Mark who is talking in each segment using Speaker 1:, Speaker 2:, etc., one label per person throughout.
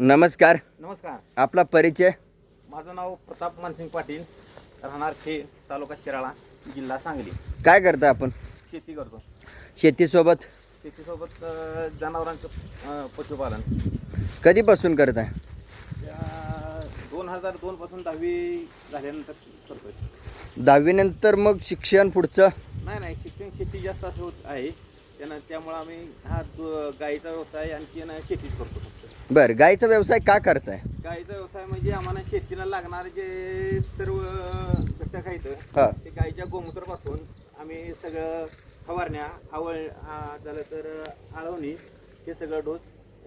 Speaker 1: नमस्कार.
Speaker 2: नमस्कार.
Speaker 1: आपला परिचय?
Speaker 2: माझं नाव प्रताप मानसिंग पाटील. राहणार खे तालुका शिराळा जिल्हा सांगली.
Speaker 1: काय करता आपण?
Speaker 2: शेती करतो.
Speaker 1: शेतीसोबत?
Speaker 2: शेतीसोबत अ, जनावरांचं अ, पशुपालन.
Speaker 1: कधीपासून करताय?
Speaker 2: दोन हजार दोनपासून दहावी झाल्यानंतर करतोय.
Speaker 1: दहावीनंतर मग शिक्षण पुढचं?
Speaker 2: नाही नाही शिक्षण शेती जास्त असं होत आहे. त्यानं त्यामुळं आम्ही हा दो- गाईचा व्यवसाय आणखी ना शेतीच करतो फक्त.
Speaker 1: बरं गाईचा व्यवसाय का करताय?
Speaker 2: गाईचा व्यवसाय म्हणजे आम्हाला शेतीला लागणारे जे सर्व घटक आहेत. ते गाईच्या गोमूत्रापासून आम्ही सगळं फवारण्या आवळ आ, झालं तर आळवणी हे सगळं डोस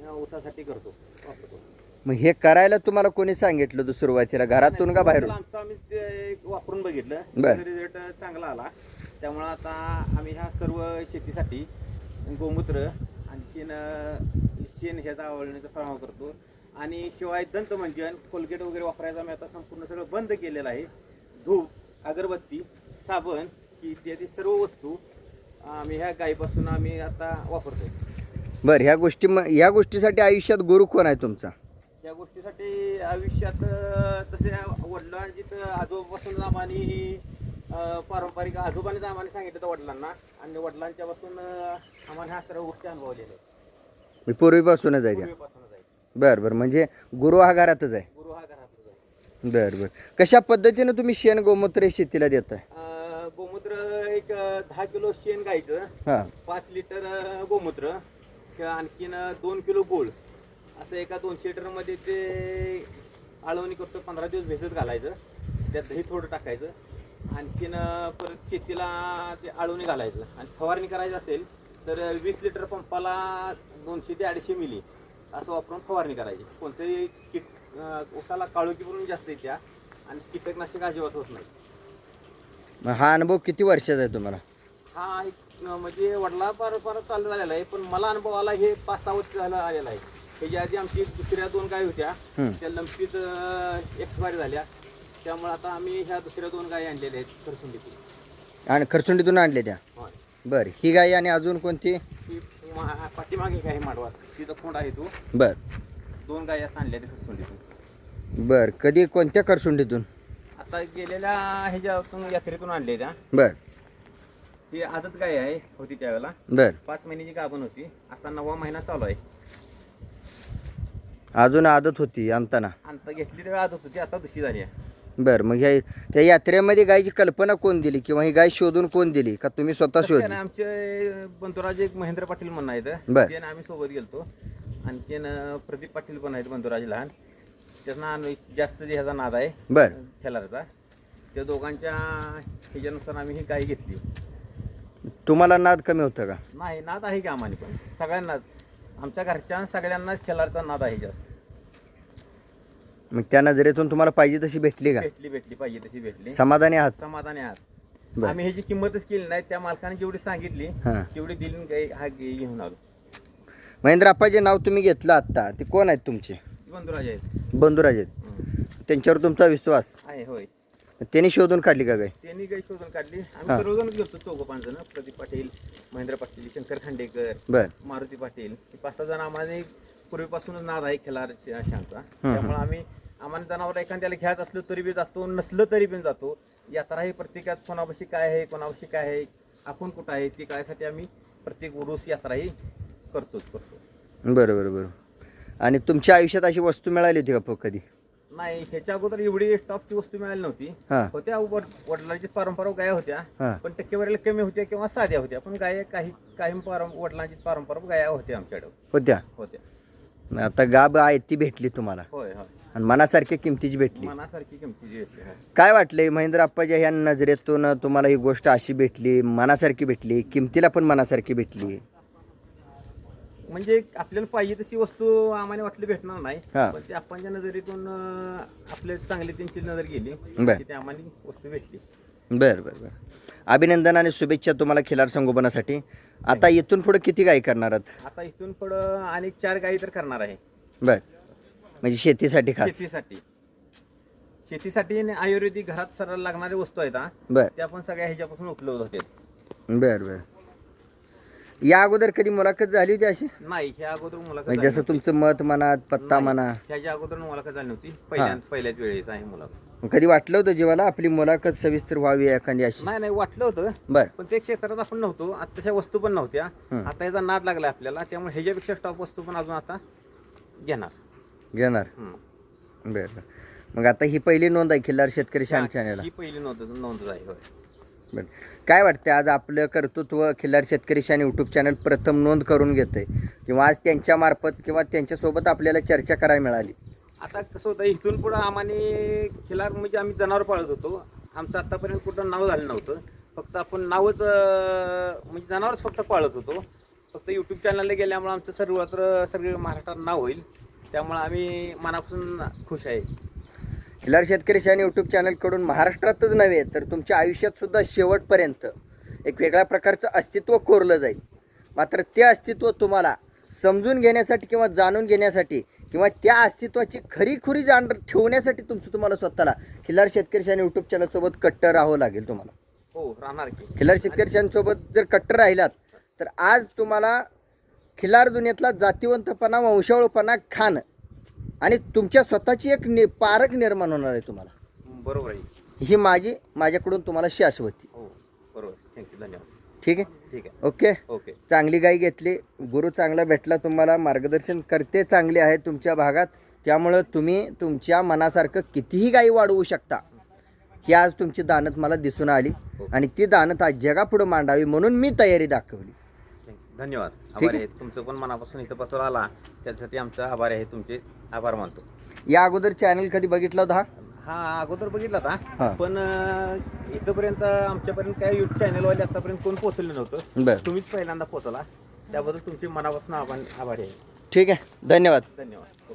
Speaker 2: अ, ऊसासाठी करतो वापरतो.
Speaker 1: मग हे करायला तुम्हाला कोणी सांगितलं होतं सुरुवातीला? घरातून का बाहेरून?
Speaker 2: आमचं आम्ही ते एक वापरून बघितलं.
Speaker 1: बरं.
Speaker 2: रिझल्ट चांगला आला. त्यामुळं आता आम्ही ह्या सर्व शेतीसाठी गोमूत्र आणखीन शेण ह्याचा आवळण्याचा फराव करतो. आणि शिवाय दंतमंजन कोलगेट वगैरे वापरायचं आम्ही आता संपूर्ण सगळं बंद केलेलं आहे. धूप अगरबत्ती साबण इत्यादी सर्व वस्तू आम्ही ह्या गायीपासून आम्ही आता वापरतो
Speaker 1: बरं ह्या गोष्टी ह्या गोष्टीसाठी आयुष्यात गुरु कोण आहे तुमचा?
Speaker 2: या गोष्टीसाठी आयुष्यात तसे वडिलांची तर आजोबापासून आम्हाला पारंपरिक आजोबाने आम्हाला सांगितलं होतं वडिलांना. आणि वडिलांच्यापासून अ, आम्हाला ह्या सर्व गोष्टी अनुभवलेल्या आहेत.
Speaker 1: मी पूर्वीपासूनच आहे त्या.
Speaker 2: पूर्वीपासूनच आहे.
Speaker 1: बरं बरं. म्हणजे गुरु हा घरातच आहे.
Speaker 2: गुरु हा घरातच आहे.
Speaker 1: बरं बरं. कशा पद्धतीनं तुम्ही शेण गोमूत्र हे शेतीला देताय?
Speaker 2: अ, गोमूत्र एक अ, दहा किलो शेण गायचं.
Speaker 1: हां.
Speaker 2: पाच लिटर अ, गोमूत्र. क- आणखीन अ, दोन किलो गोळ. असं एका दोनशे लिटरमध्ये ते आळवणी करतो पंधरा दिवस भिजत घालायचं. त्यात दही थोडं टाकायचं. आणखीन परत शेतीला ते आळवणी घालायचं. आणि फवारणी करायची असेल तर वीस लिटर पंपाला दोनशे ते अडीचशे मिली असं वापरून फवारणी करायची. कोणतेही कीट काळोखी पण जास्त येत्या आणि कीटकनाशक अजिबात होत नाही.
Speaker 1: मग हा अनुभव किती वर्षाचा आहे तुम्हाला?
Speaker 2: हा एक म्हणजे वडला पार चालू झालेला आहे पण मला अनुभव आला हे पाच सहा वर्ष झालं आलेला आहे. त्याच्या आधी आमची दुसऱ्या दोन गाय होत्या. त्या लंपीत एक्सपायर झाल्या. त्यामुळे आता आम्ही ह्या दुसऱ्या दोन गायी आणलेल्या आहेत खरसुंडीतून.
Speaker 1: आणि खरसुंडीतून आणले त्या?
Speaker 2: होय
Speaker 1: बरं. ही गाई आणि अजून कोणती?
Speaker 2: ती मा- पाठीमागे गाय माडवा. तिथं खोंड आहे तो.
Speaker 1: बरं.
Speaker 2: दोन गायी आता आणल्या आहेत खरसुंडीतून.
Speaker 1: बरं. कधी कोणत्या खरसुंडीतून?
Speaker 2: आता गेलेल्या ह्याच्यातून यात्रेतून आणल्या त्या.
Speaker 1: बरं.
Speaker 2: ती आदत गाय आहे होती त्यावेळेला.
Speaker 1: बरं.
Speaker 2: पाच महिन्याची गाभण होती. आता नववा महिना चालू आहे.
Speaker 1: अजून आदत होती आणताना.
Speaker 2: आता घेतली तेव्हा आदत होती आता दुसरी झाली आहे.
Speaker 1: बरं मग ह्या त्या यात्रेमध्ये गायची कल्पना कोण दिली किंवा ही गाय शोधून कोण दिली? का तुम्ही स्वतः शोधली?
Speaker 2: आमचे बंधुराज एक महेंद्र पाटील म्हणून आहेत.
Speaker 1: बर.
Speaker 2: त्याने आम्ही सोबत गेलतो. आणखीन अं, प्रदीप पाटील पण आहेत बंधुराज लहान. त्याचा नाद जास्त जे ह्याचा नाद आहे
Speaker 1: बरं.
Speaker 2: खेळाचा त्या दोघांच्या ह्याच्यानुसार आम्ही ही गाय घेतली.
Speaker 1: तुम्हाला नाद कमी होतं का?
Speaker 2: नाही नाद आहे की आम्हाला पण. सगळ्यांनाच. आमच्या घरच्या सगळ्यांनाच खेळाचा नाद आहे जास्त.
Speaker 1: मग त्या नजरेतून तुम्हाला पाहिजे तशी भेटली का?
Speaker 2: भेटली भेटली पाहिजे तशी भेटली.
Speaker 1: समाधानी आहात?
Speaker 2: समाधानी आहात.
Speaker 1: बर.
Speaker 2: आम्ही ह्याची किंमतच केली नाही त्या मालकाने जेवढी सांगितली
Speaker 1: हां.
Speaker 2: तेवढी दिली गाय हा गे- घेऊन आलो.
Speaker 1: महेंद्र आप्पाचे नाव तुम्ही घेतलं आत्ता. ते कोण आहेत तुमचे?
Speaker 2: बंधुराज आहेत.
Speaker 1: बंधुराज आहेत.
Speaker 2: हं.
Speaker 1: त्यांच्यावर तुमचा विश्वास?
Speaker 2: आहे होय.
Speaker 1: त्यांनी शोधून काढली का गाय
Speaker 2: त्यांनी गाय शोधून काढली. आम्ही सर्वजण गेलतो चौघ पाच जण. प्रदीप पाटील महेंद्र पाटील शंकर खांडेकर
Speaker 1: बरं.
Speaker 2: मारुती पाटील. हे पाच सहा जण आम्हाला पूर्वीपासूनच नाद आहे खिलार शांचा त्यामुळे आम्ही आम्हाला जनावर एखाद्याला घ्यायचं असलं तरी बी जातो नसलं तरी पण जातो. यात्रा ही प्रत्येकात कोणापाशी काय आहे कोणापाशी काय आहे आपण कुठं आहे ती कळायसाठी आम्ही प्रत्येक उरूस यात्रा ही करतोच करतो.
Speaker 1: बरं बरं बरं. आणि तुमच्या आयुष्यात अशी वस्तू मिळाली होती का कधी?
Speaker 2: नाही ह्याच्या अगोदर एवढी टॉपची वस्तू मिळाली नव्हती. होत्या वड- वडिलांची पारंपरिक गाय होत्या पण टक्केवारीला कमी होत्या किंवा साध्या होत्या. पण गाय काही काही पारं वडिलांची पारंपरिक गाया होत्या आमच्याकडे.
Speaker 1: होत्या?
Speaker 2: होत्या.
Speaker 1: आता गाब आहे ती भेटली तुम्हाला.
Speaker 2: होय होय.
Speaker 1: आणि मनासारख्या किमतीची भेटली.
Speaker 2: मनासारखी किमतीची होय.
Speaker 1: काय वाटलंय महेंद्र आप्पाच्या ह्या नजरेतून तुम्हाला ही गोष्ट अशी भेटली मनासारखी भेटली किमतीला पण मनासारखी भेटली?
Speaker 2: म्हणजे आपल्याला पाहिजे तशी वस्तू आम्हाला वाटली भेटणार नाही
Speaker 1: हा.
Speaker 2: पण ते आपणच्या नजरेतून अं, आपल्या चांगली त्यांची नजर गेली
Speaker 1: बर.
Speaker 2: की ते आम्हाला वस्तू भेटली.
Speaker 1: बरं बरं बरं. अभिनंदन आणि शुभेच्छा तुम्हाला खिलार संगोपनासाठी. आता इथून पुढे किती गाय करणार आहात?
Speaker 2: आता इथून पुढं आणि चार गायी तर करणार आहे.
Speaker 1: बरं. म्हणजे शेतीसाठी खास?
Speaker 2: शेतीसाठी. शेतीसाठी आणि आयुर्वेदिक घरात सरळ लागणाऱ्या वस्तू आहेत हा.
Speaker 1: बरं.
Speaker 2: त्या पण सगळ्या ह्याच्यापासून उपलब्ध होते
Speaker 1: बरं बरं. या अगोदर कधी मुलाखत झाली होती अशी?
Speaker 2: नाही ह्या अगोदर मुलाखत
Speaker 1: म्हणजे
Speaker 2: झाली
Speaker 1: जसं तुमचं मत म्हणा पत्ता म्हणा.
Speaker 2: ह्याच्या अगोदर मुलाखत झाली नव्हती. पहिल्या पहिल्याच वेळेस आहे मुलाखत.
Speaker 1: कधी वाटलं होतं जीवाला आपली मुलाखत सविस्तर व्हावी एखादी अशी?
Speaker 2: नाही नाही वाटलं होतं.
Speaker 1: बर.
Speaker 2: पण ते क्षेत्रात आपण नव्हतो. आता तशा वस्तू पण नव्हत्या. आता याचा नाद लागला आपल्याला. त्यामुळे ह्याच्यापेक्षा टॉप वस्तू पण अजून आता घेणार.
Speaker 1: घेणार. बर बर. मग आता ही पहिली नोंद आहे खिल्लार शेतकरी शान चॅनेलला
Speaker 2: ही पहिली नोंद नोंद आहे होय.
Speaker 1: बर. काय वाटतं आज आपलं कर्तृत्व खिल्लार शेतकरी शान यूट्यूब चॅनल प्रथम नोंद करून घेतंय? किंवा आज त्यांच्या मार्फत किंवा त्यांच्यासोबत आपल्याला चर्चा करायला मिळाली?
Speaker 2: आता कसं होतं इथून पुढं आम्हाने खिलार म्हणजे आम्ही जनावर पाळत होतो. आमचं आतापर्यंत कुठं नाव झालं नव्हतं. फक्त आपण नावच अं, म्हणजे जनावरच फक्त पाळत होतो. फक्त यूट्यूब चॅनलला गेल्यामुळे आमचं सर्वत्र सगळे महाराष्ट्रात नाव होईल. त्यामुळे आम्ही मनापासून खुश आहे.
Speaker 1: खिल्लार शेतकरी शान यूट्यूब चॅनलकडून महाराष्ट्रातच नव्हे तर तुमच्या आयुष्यात सुद्धा शेवटपर्यंत एक वेगळ्या प्रकारचं अस्तित्व कोरलं जाईल. मात्र ते अस्तित्व तुम्हाला समजून घेण्यासाठी किंवा जाणून घेण्यासाठी किंवा त्या अस्तित्वाची खरीखुरी जाण ठेवण्यासाठी तुमचं तुम्हाला स्वतःला खिल्लार शेतकरी शान यूट्यूब चॅनलसोबत कट्टर राहावं लागेल तुम्हाला.
Speaker 2: हो राहणार की.
Speaker 1: खिल्लार शेतकरी शानसोबत जर कट्टर राहिलात तर आज तुम्हाला खिल्लार दुनियेतला जातीवंतपणा वंशावळपणा खाणं आणि तुमच्या स्वतःची एक नि पारख निर्माण होणार आहे तुम्हाला.
Speaker 2: बरोबर आहे.
Speaker 1: ही माझी माझ्याकडून तुम्हाला शाश्वती
Speaker 2: हो बरोबर. थँक्यू धन्यवाद.
Speaker 1: ठीक आहे?
Speaker 2: ठीक आहे.
Speaker 1: ओके?
Speaker 2: ओके.
Speaker 1: चांगली गाई घेतली. गुरु चांगला भेटला तुम्हाला. मार्गदर्शन करते चांगले आहे तुमच्या भागात. त्यामुळं तुम्ही तुमच्या मनासारखं कितीही गाई वाढवू शकता ही आज तुमची दानत मला दिसून आली. आणि ती दानत आज जगापुढं मांडावी म्हणून मी तयारी दाखवली.
Speaker 2: धन्यवाद. आभार
Speaker 1: आहे.
Speaker 2: तुमचं पण मनापासून इथं पत्र आला. त्यासाठी आमचा आभार आहे. तुमचे आभार मानतो.
Speaker 1: या अगोदर चॅनल कधी बघितला होता हा?
Speaker 2: हा अगोदर बघितला
Speaker 1: हा.
Speaker 2: होता पण इथंपर्यंत आमच्यापर्यंत काय युट्यूब चॅनलवाले आतापर्यंत कोण पोहोचलं नव्हतं. तुम्हीच पहिल्यांदा पोहोचला. त्याबद्दल तुमचे मनापासून आभार आभारी आहे.
Speaker 1: ठीक आहे. धन्यवाद.
Speaker 2: धन्यवाद.